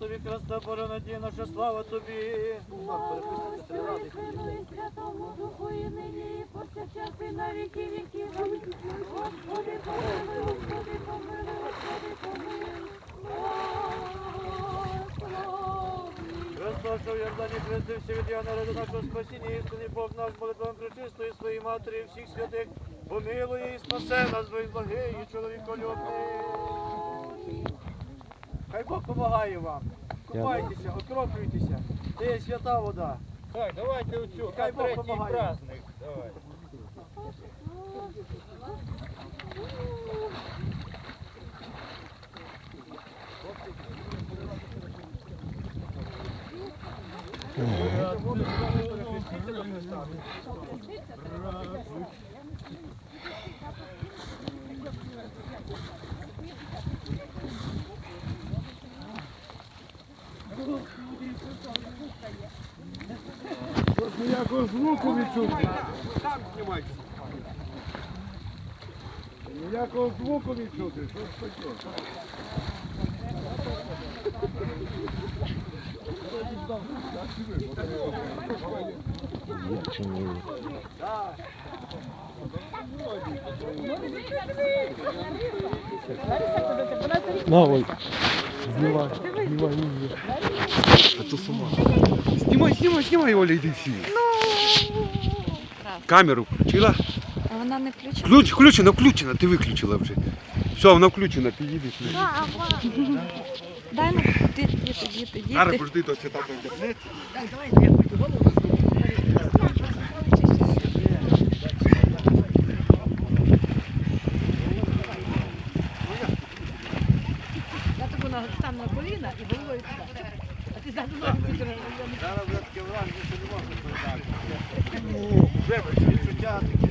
тобі, Христа, Боже, надія наша, слава тобі. Святому Духу і нині, і повсякчас і на віки віків. Господи, помилуй, Господи, помилуй, Господи, помилуй. Христос, що в Йордані хрестився від Його народу нашого спасіння, істинний Бог наш, молитвам пречистої своїй матері і всіх святих, помилує і спасе нас, бо він благий і чоловіколюбний. Хай Бог допомагає вам. Купайтеся, окроплюйтеся. Це є свята вода. Так, давайте оцю, Хай на Бог третій помагає. праздник. Давай. Ніякого звуку відчути. Ніякого звуку відчути. Що ж таке? На, ой. Знімай, знімай, ні. А то сама. Знімай, знімай, знімай, Оля, йди всі. Камеру включила? А вона не включена? Ключ, включена, включена, ти виключила вже. Все, вона включена, ти їдеш. Дай ну, діти, діти, діти, Зараз діти. пожди, то свята вдягнеться. Я на, там на коліна і головою Зараз таке враження, що не можна передати. Відчуття таке.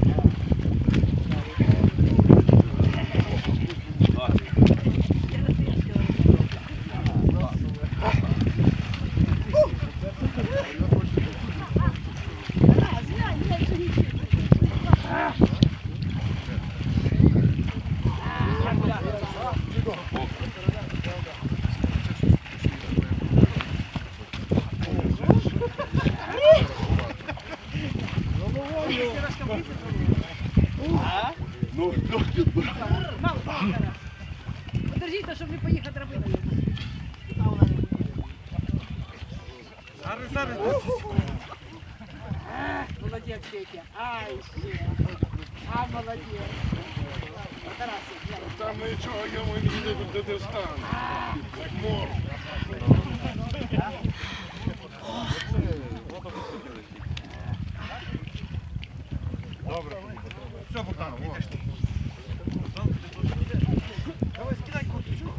Подержіть, щоб не поїхати робити. Зараз, зараз. Молодець, Петя. Ай, ще. А, молодець. Тарасик, глянь. Там нічого, я мені не буде стану. Як мор. Добре. Все, Богдан, їдеш ти. Давай, скидай курточку.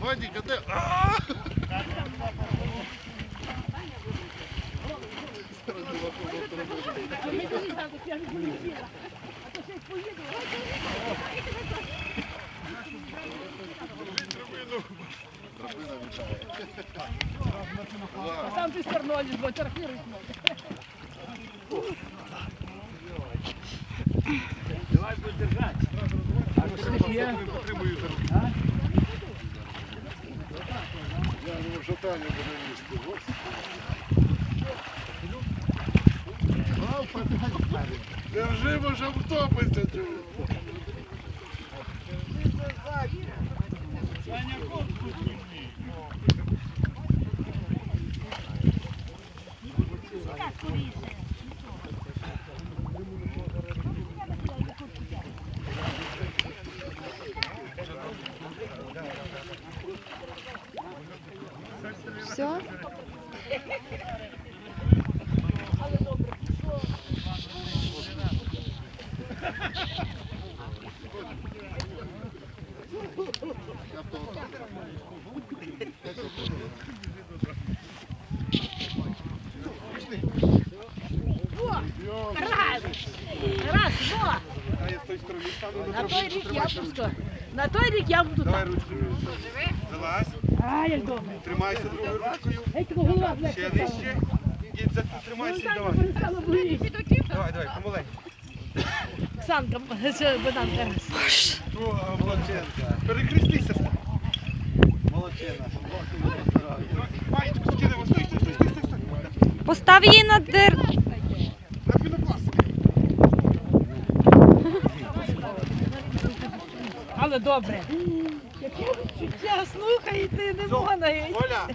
Вадик, а де? А! А ми не знали, я не полетіла. А то ще й поїду. А сам ти стерноліс, бо торфірують ноги. Давай будь держати. Підтримую за руку. Я думаю, що Таня буде їсти. Держи, може втопиться. Раз, раз, два. А я з тої сторони стану. На той рік я пусто. На той рік я буду Давай там. ручкою. Залазь. А, як добре. Тримайся другою тебе голова Ще нижче. І за- тримайся і давай. Давай, давай, помаленьку. Оксанка, це Богданка. О, молодчинка. Перехрестися. Молодчина. Бог тобі постарає. Постав її на дир. Але добре. Яке відчуття, слухайте, не можна. Оля,